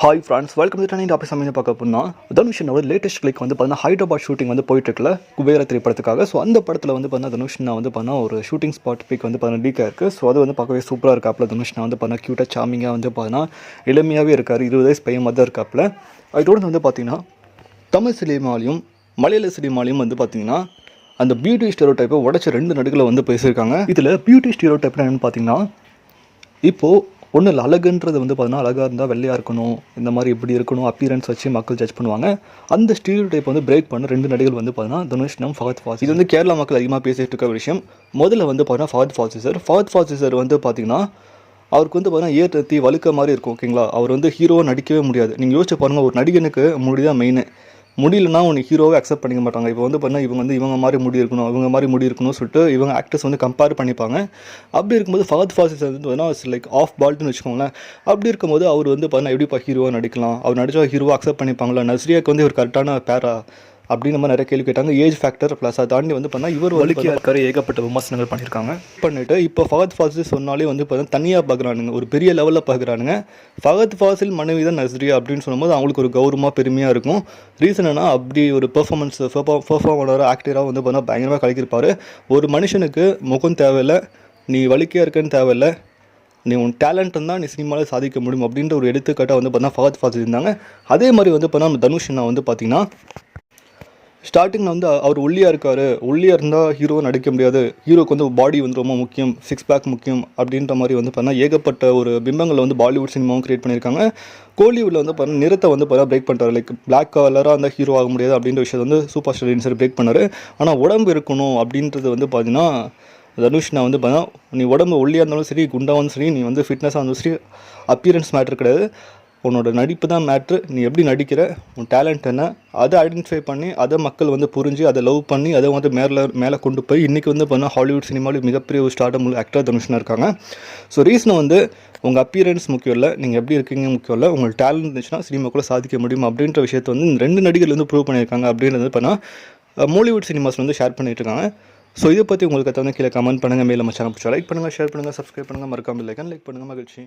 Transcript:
Hi friends welcome to டனிங் topic சமையல் பார்க்க தனுஷன் தனுஷனோட லேட்டஸ்ட் கிளிக் வந்து பார்த்தீங்கன்னா ஹைதராபாத் ஷூட்டிங் வந்து போயிட்டு குபேர திரைப்படத்துக்காக. ஸோ அந்த படத்தில் வந்து பார்த்தீங்கன்னா தனுஷ்னா வந்து பண்ணா ஒரு ஷூட்டிங் ஸ்பாட் பிக் வந்து பார்த்தீங்கன்னா லீக்காக இருக்குது ஸோ அது வந்து பார்க்கவே சூப்பராக இருக்காப்புல. தனுஷ்னா வந்து பார்த்தா க்யூட்டாக சாமிங்காக வந்து பார்த்தீங்கன்னா இளமையாகவே இருக்கார். இருபது வயசு பையன் மாதிரி தான் இருக்காப்புல. அதோட வந்து பார்த்தீங்கன்னா தமிழ் சினிமாலையும் மலையாள சினிமாலையும் வந்து பார்த்தீங்கன்னா அந்த பியூட்டி ஸ்டீரோ டைப்பை உடச்ச ரெண்டு நடுகளை வந்து பேசியிருக்காங்க. இதில் பியூட்டி ஸ்டீரோ டைப் என்னன்னு பார்த்தீங்கன்னா இப்போது ஒன்றும் இல்லை அழகுன்றது வந்து பார்த்தீங்கன்னா அழகாக இருந்தால் வெள்ளையாக இருக்கணும் இந்த மாதிரி இப்படி இருக்கணும் அப்பியரன்ஸ் வச்சு மக்கள் ஜட்ஜ் பண்ணுவாங்க. அந்த ஸ்டீரியோ டைப் வந்து பிரேக் பண்ண ரெண்டு நடிகள் வந்து பார்த்தீங்கன்னா தனுஷ்னம் ஃபகத் ஃபாஸ் இது வந்து கேரளா மக்கள் அதிகமாக பேசிகிட்டு இருக்க விஷயம். முதல்ல வந்து பார்த்தீங்கன்னா ஃபகத் ஃபாசி ஃபாத் ஃபகத் வந்து பார்த்தீங்கன்னா அவருக்கு வந்து பார்த்தீங்கன்னா ஏர் தத்தி வழுக்க மாதிரி இருக்கும் ஓகேங்களா அவர் வந்து ஹீரோவாக நடிக்கவே முடியாது. நீங்கள் யோசிச்சு பாருங்கள் ஒரு நடிகனுக்கு முடிதான் மெயின் முடியலனா உனக்கு ஹீரோவை அக்செப்ட் பண்ணிக்க மாட்டாங்க. இப்போ வந்து பார்த்தீங்கன்னா இவங்க வந்து இவங்க மாதிரி முடி இருக்கணும் இவங்க மாதிரி முடி இருக்கணும்னு சொல்லிட்டு இவங்க ஆக்டர்ஸ் வந்து கம்பேர் பண்ணிப்பாங்க. அப்படி இருக்கும்போது ஃபகத் ஃபாசிஸ் வந்து பார்த்தீங்கன்னா லைக் ஆஃப் பால்ட்னு வச்சுக்கோங்களேன். அப்படி இருக்கும்போது அவர் வந்து பார்த்தீங்கன்னா எப்படிப்பா ஹீரோவாக நடிக்கலாம்? அவர் நடிச்சா ஹீரோவாக அக்செப்ட் பண்ணிப்பாங்களா? நஸ்ரியாவுக்கு வந்து ஒரு கரெக்டான பேரா அப்படின்னு நம்ம நிறைய கேள்வி கேட்டாங்க. ஏஜ் ஃபேக்டர் ப்ளஸ் அதை தாண்டி வந்து பண்ணால் இவர் வலிக்கியா இருக்காரு ஏகப்பட்ட விமர்சனங்கள் பண்ணியிருக்காங்க. பண்ணிட்டு இப்போ ஃபகத் ஃபாசில் சொன்னாலே வந்து பார்த்தீங்கன்னா தனியாக பார்க்குறானுங்க ஒரு பெரிய லெவலில் பார்க்குறானுங்க ஃபகத் ஃபாசில் மனைவி தான் நஸ்ரியா அப்படின்னு சொல்லும்போது அவங்களுக்கு ஒரு கௌரவமாக பெருமையாக இருக்கும். ரீசன் என்ன அப்படி ஒரு பெர்ஃபார்மன்ஸ் பெர்ஃபார்மர் ஆக்டராக வந்து பார்த்தீங்கன்னா பயங்கரமாக கலக்கியிருப்பார். ஒரு மனுஷனுக்கு முகம் தேவையில்லை நீ வலிக்கையாக இருக்கன்னு தேவையில்லை நீ உன் டேலண்ட் தான் நீ சினிமாவில் சாதிக்க முடியும் அப்படின்ற ஒரு எடுத்துக்காட்டாக வந்து பார்த்தீங்கன்னா ஃபகத் ஃபாசில் இருந்தாங்க. அதே மாதிரி வந்து பார்த்தீங்கன்னா நம்ம தனுஷ் அண்ணா வந்து பார்த்தீங்கன்னா ஸ்டார்டிங்கில் வந்து அவர் ஒல்லியாக இருக்கார். ஒல்லியாக இருந்தால் ஹீரோ நடிக்க முடியாது. ஹீரோக்கு வந்து பாடி வந்து ரொம்ப முக்கியம். சிக்ஸ் பேக் முக்கியம் அப்படின்ற மாதிரி வந்து பார்த்தா ஏகப்பட்ட ஒரு பிம்பங்களை வந்து பாலிவுட் சினிமாவும் கிரியேட் பண்ணியிருக்காங்க. கோலிவுட்டில் வந்து பார்த்தா நிறத்தை வந்து பார்த்தா பிரேக் பண்ணுறாரு லைக் பிளாக் கலராக அந்த ஹீரோ ஆக முடியாது அப்படின்ற விஷயத்தை வந்து சூப்பர் ஸ்டார் சார் பிரேக் பண்ணார். ஆனால் உடம்பு இருக்கணும் அப்படின்றது வந்து பார்த்தீங்கன்னா தனுஷ் நான் வந்து பார்த்தா நீ உடம்பு ஒல்லியாக இருந்தாலும் சரி குண்டாகவும் சரி நீ வந்து ஃபிட்னஸாக இருந்தாலும் சரி அப்பியரன்ஸ் மேட்ரு கிடையாது. உன்னோட நடிப்பு தான் மேட்ரு நீ எப்படி நடிக்கிற? உன் டேலண்ட் என்ன? அதை ஐடென்டிஃபை பண்ணி அதை மக்கள் வந்து புரிஞ்சு அதை லவ் பண்ணி அதை வந்து மேலே மேலே கொண்டு போய் இன்றைக்கி வந்து பண்ணால் ஹாலிவுட் சினிமாவில் மிகப்பெரிய ஒரு ஸ்டார்டம் ஆக்டர் தனுஷ்னா இருக்காங்க. ஸோ ரீசன் வந்து உங்கள் அப்பியரன்ஸ் முக்கியம் இல்லை நீங்கள் எப்படி இருக்கீங்க முக்கியம் இல்லை உங்கள் டேலண்ட் இருந்துச்சுன்னா சினிமாக்குள்ளே சாதிக்க முடியும்? அப்படின்ற விஷயத்தை வந்து இந்த ரெண்டு நடிகர்கள் வந்து ப்ரூவ் பண்ணியிருக்காங்க அப்படின்றது பண்ணால் மோலிவுட் சினிமாஸ் வந்து ஷேர் பண்ணிட்டு இருக்காங்க. ஸோ இதை பற்றி உங்களுக்கு வந்து கீழே கமெண்ட் பண்ணுங்கள் மேலே நம்ம சேனல் பிடிச்சா லைக் பண்ணுங்கள் ஷேர் பண்ணுங்கள் சப்ஸ்கிரைப் பண்ணுங்கள் மறக்காமல் லைக் லைக் பண்ணுங்கள் மகிழ்ச்சி.